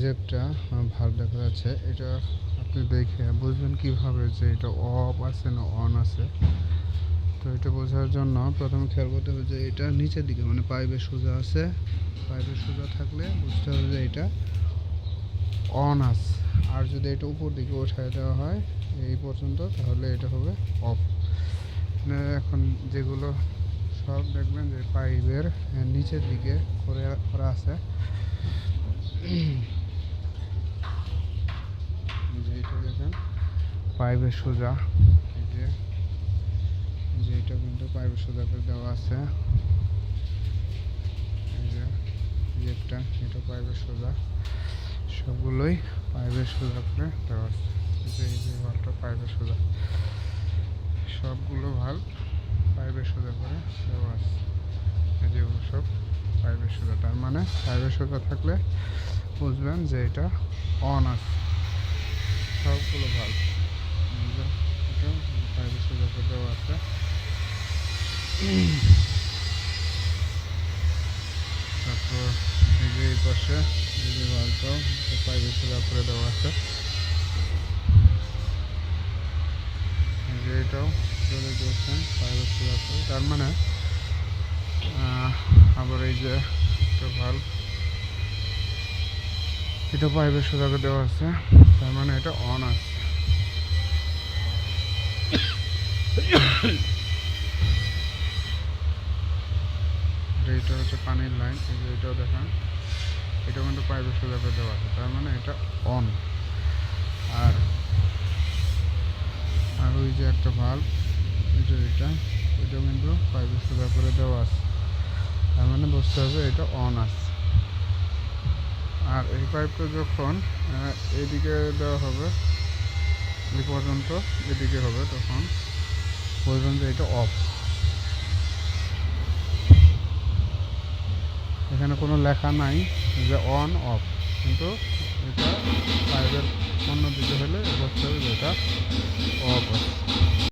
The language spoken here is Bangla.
যে একটা ভাব দেখা যাচ্ছে, এটা আপনি দেখে বুঝবেন কীভাবে যে এটা অফ আছে না অন আছে। তো এটা বোঝার জন্য প্রথমে খেয়াল করতে হবে যে এটা নিচের দিকে মানে পাইপের সোজা আছে। পাইপের সোজা থাকলে বুঝতে হবে যে এটা অন আছে। আর যদি এটা উপর দিকে উঠায় দেওয়া হয়, এই পর্যন্ত, তাহলে এটা হবে অফ এখন যেগুলো সব দেখবেন যে পাইপের নিচের দিকে করে করা আছে যে এটা দেখেন পাইপের সোজা। এই যে যে এটা কিন্তু পাইপের সোজা করে দেওয়া আছে। এই যে একটা, এটা পাইপের সোজা। সবগুলোই পাইপের সোজা করে দেওয়া আছে। এই যে যে ভালটা পাইপের সোজা। সবগুলো ভালো পাইপের সোজা করে দেওয়া আছে। এই যেগুলো সব পাইপের সোজা। তার মানে পাইপের সোজা থাকলে বুঝবেন যে এটা অন আছে। সবগুলো ভালো যে পাইপের সোজা করে দেওয়া আছে তারপর এই যে পাশে এই যে ভালটাও পাইপের সোজা করে দেওয়া আছে এই এটাও চলে দিয়েছেন পাইপের সোজা করে তার মানে আবার এই যে একটা ভালো এটা পাইপের সোজা করে দেওয়া আছে তার মানে এটা অন আছে এটা হচ্ছে পানির লাইন, এই এটাও দেখান। এটা কিন্তু পাইপের সোজা দেওয়া আছে, তার মানে এটা অন আর আর ওই যে একটা ভাল্ব যে এটা কিন্তু পাইপের সোজা করে দেওয়া আছে। তার মানে বুঝতে হবে এটা অন আছে। আর এই পাইপটা যখন এদিকে দেওয়া হবে, এই পর্যন্ত এদিকে হবে তখন। যে এটা অফ এখানে কোনো লেখা নাই যে অন অফ কিন্তু এটা পাইপের অন্য দিকে হলে বুঝতে যে এটা অফ